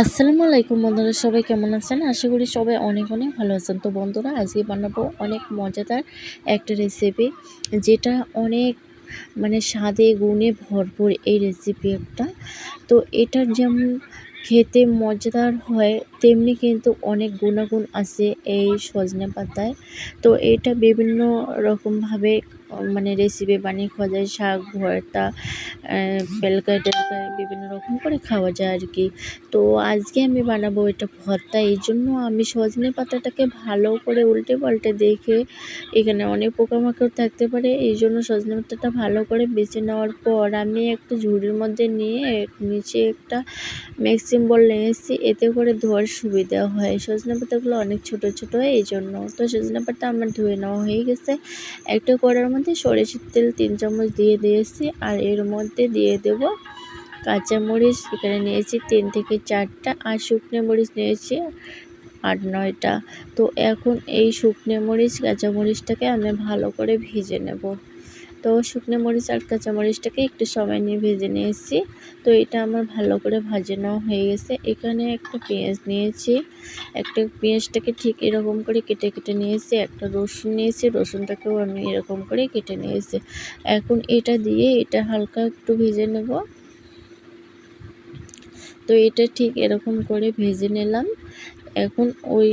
আসসালামু আলাইকুম বন্ধুরা, সবাই কেমন আছেন? আশা করি সবাই অনেক অনেক ভালো আছেন। তো বন্ধুরা, আজকে বানাবো অনেক মজাদার একটা রেসিপি যেটা অনেক মানে স্বাদে গুণে ভরপুর এই রেসিপি একটা। তো এটার যেমন খেতে মজাদার হয়, তেমনি কিন্তু অনেক গুণাগুণ আছে এই সজনে পাতায়। তো এটা বিভিন্ন রকমভাবে মানে রেসিপি বানিয়ে খাওয়া যায়, শাক, ভর্তা পেলকায় টেলকায় বিভিন্ন রকম করে খাওয়া যায় আর কি। তো আজকে আমি বানাবো এটা ভর্তা, এই জন্য আমি সজনে পাতাটাকে ভালো করে উল্টে পাল্টে দেখে এখানে অনেক পোকামাকড় থাকতে পারে, এই জন্য সজনে পাতাটা ভালো করে বেছে নেওয়ার পর আমি একটা ঝুড়ির মধ্যে নিয়ে নিচে একটা ম্যাক্সিম বল নিয়েছি এতে করে ধোয়ার সুবিধা হয়। সজনে পাতাগুলো অনেক ছোট ছোট হয়, এই জন্য। তো সজনে পাতা আমার ধুয়ে নেওয়া হয়ে গেছে। একটা কড়ার মধ্যে সরিষার তেল তিন চামচ দিয়ে দিয়েছি, আর এর মধ্যে দিয়ে দেব কাঁচামরিচ। এখানে নিয়েছি তিন থেকে চারটা, আর শুকনো মরিচ নিয়েছি আট, নয়টা। তো এখন এই শুকনো মরিচ, কাঁচামরিচটাকে আমি ভালো করে ভেজে নেব। তো শুকনো মরিচ আর কাঁচামরিচটাকে একটু সময় নিয়ে ভেজে নিয়েছি। তো এটা আমার ভালো করে ভাজে নেওয়া হয়ে গেছে। এখানে একটা পেঁয়াজ নিয়েছি। একটা পেঁয়াজটাকে ঠিক এরকম করে কেটে কেটে নিয়েছি। একটা রসুন নিয়েছি। রসুনটাকেও আমি এরকম করে কেটে নিয়েছি। এখন এটা দিয়ে এটা হালকা একটু ভেজে নেব। তো এটা ঠিক এরকম করে ভেজে নিলাম। এখন ওই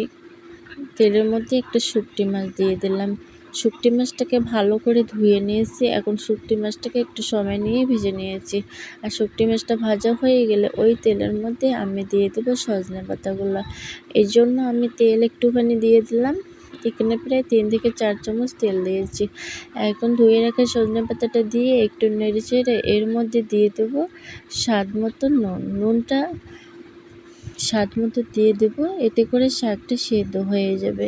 তেলের মধ্যে একটা শুকটি মাছ দিয়ে দিলাম। শুকটি মাছটাকে ভালো করে ধুয়ে নিয়েছি। এখন শুকটি মাছটাকে একটু সময় নিয়ে ভেজে নিয়েছি। আর শুকটি মাছটা ভাজা হয়ে গেলে ওই তেলের মধ্যে আমি দিয়ে দেবো সজনে পাতাগুলো। এই জন্য আমি তেল একটুখানি দিয়ে দিলাম। এখানে প্রায় তিন থেকে চার চামচ তেল দিয়েছি। এখন ধুয়ে রাখা সজনে পাতাটা দিয়ে একটু নেড়ে চেড়ে এর মধ্যে দিয়ে দেবো স্বাদ মতো নুন। নুনটা স্বাদ মতো দিয়ে দেবো। এতে করে শাকটা সেদ্ধ হয়ে যাবে।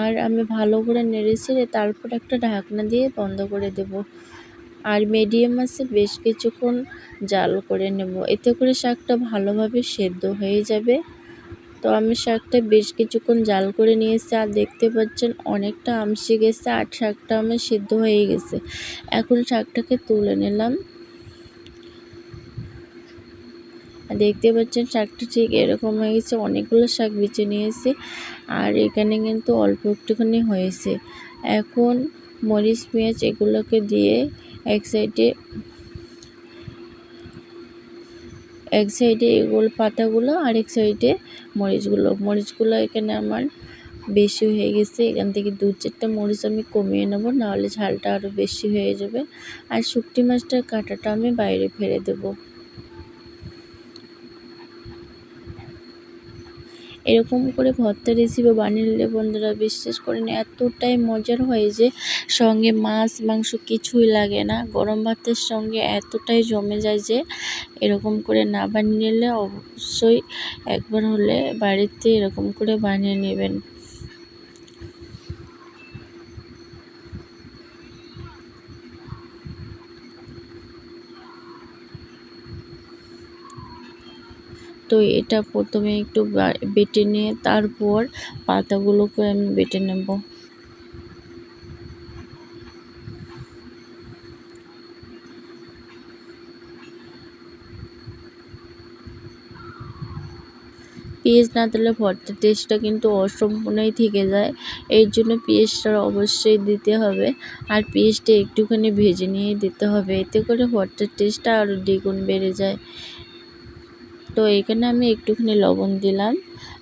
আর আমি ভালো করে নেড়ে ছেড়ে তারপর একটা ঢাকনা দিয়ে বন্ধ করে দেব। আর মিডিয়াম আছে, বেশ কিছুক্ষণ জাল করে নেব। এতে করে শাকটা ভালোভাবে সেদ্ধ হয়ে যাবে। তো আমি শাকটা বেশ কিছুক্ষণ জাল করে নিয়েছি আর দেখতে পাচ্ছেন অনেকটা আমসে গেছে আর শাকটা আমার সেদ্ধ হয়ে গেছে। এখন শাকটাকে তুলে নিলাম। দেখতে পাচ্ছেন শাকটা ঠিক এরকম হয়ে গেছে। অনেকগুলো শাক বেছে নিয়েছে আর এখানে কিন্তু অল্প একটুখানি হয়েছে। এখন মরিচ, পেঁয়াজ এগুলোকে দিয়ে এক সাইডে এক সাইডে এগুলো পাতাগুলো আর এক সাইডে মরিচগুলো। মরিচগুলো এখানে আমার বেশি হয়ে গেছে। এখান থেকে দু চারটা মরিচ আমি কমিয়ে নেব, নাহলে ঝালটা আরও বেশি হয়ে যাবে। আর শুকটি মাছটার কাঁটাটা আমি বাইরে ফেলে দেবো। এরকম করে ভর্তা রেসিপি বানিয়ে নিলে বন্ধুরা বিশ্বাস করেন এতটাই মজার হয় যে সঙ্গে মাছ, মাংস কিছুই লাগে না। গরম ভাতের সঙ্গে এতটাই জমে যায় যে এরকম করে না বানিয়ে নিলে অবশ্যই একবার হলে বাড়িতে এরকম করে বানিয়ে নেবেন। তো এটা প্রথমে একটু বেটে নিয়ে তারপর পাতাগুলোকে আমি বেটে নেব। পেঁয়াজ না দিলে ভর্তার টেস্টটা কিন্তু অসম্পূর্ণই থেকে যায়, এর জন্য পেঁয়াজটা অবশ্যই দিতে হবে। আর পেঁয়াজটা একটুখানি ভেজে নিয়ে দিতে হবে, এতে করে ভর্তার টেস্টটা আরও দ্বিগুণ বেড়ে যায়। তো এখানে আমি একটুখানি লবণ দিলাম।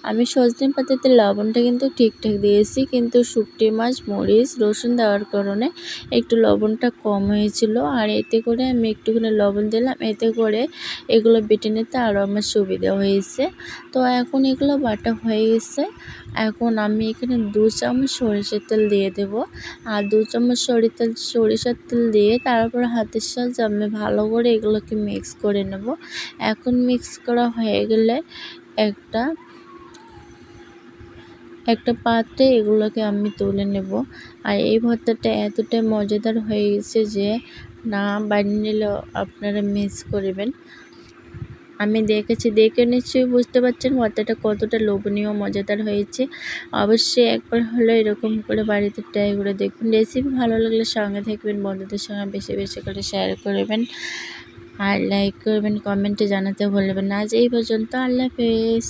আমি সজনে পাতাতে লবণটা কিন্তু ঠিকঠাক দিয়েছি, কিন্তু শুকটি মাছ, মরিচ, রসুন দেওয়ার কারণে একটু লবণটা কম হয়েছিল। আর এতে করে আমি একটুখানি লবণ দিলাম, এতে করে এগুলো বেটে নিতে আরও আমার সুবিধা হয়েছে। তো এখন এগুলো বাটা হয়ে গেছে। এখন আমি এখানে দু চামচ সরিষার তেল দিয়ে দেব। আর দু চামচ সরি তেল, সরিষার তেল দিয়ে তারপর হাতের সাহায্যে আমি ভালো করে এগুলোকে মিক্স করে নেব। এখন মিক্স করা হয়ে গেলে একটা একটা পাত্রে এগুলোকে আমি তুলে নেব। আর এই ভর্তাটা এতটাই মজাদার হয়ে গেছে যে না বানিয়ে নিলেও আপনারা মিস করবেন। আমি দেখেছি, দেখে নিশ্চয়ই বুঝতে পারছেন ভর্তাটা কতটা লোভনীয় মজাদার হয়েছে। অবশ্যই একবার হলো এরকম করে বাড়িতে ট্রাই করে দেখবেন রেসিপি ভালো লাগলে সঙ্গে থাকবেন, বন্ধুদের সঙ্গে বেশি বেশি করে শেয়ার করবেন। আর লাইক করবেন কমেন্টে জানাতে ভুলবেন আজ এই পর্যন্ত, আল্লাহ হাফেজ।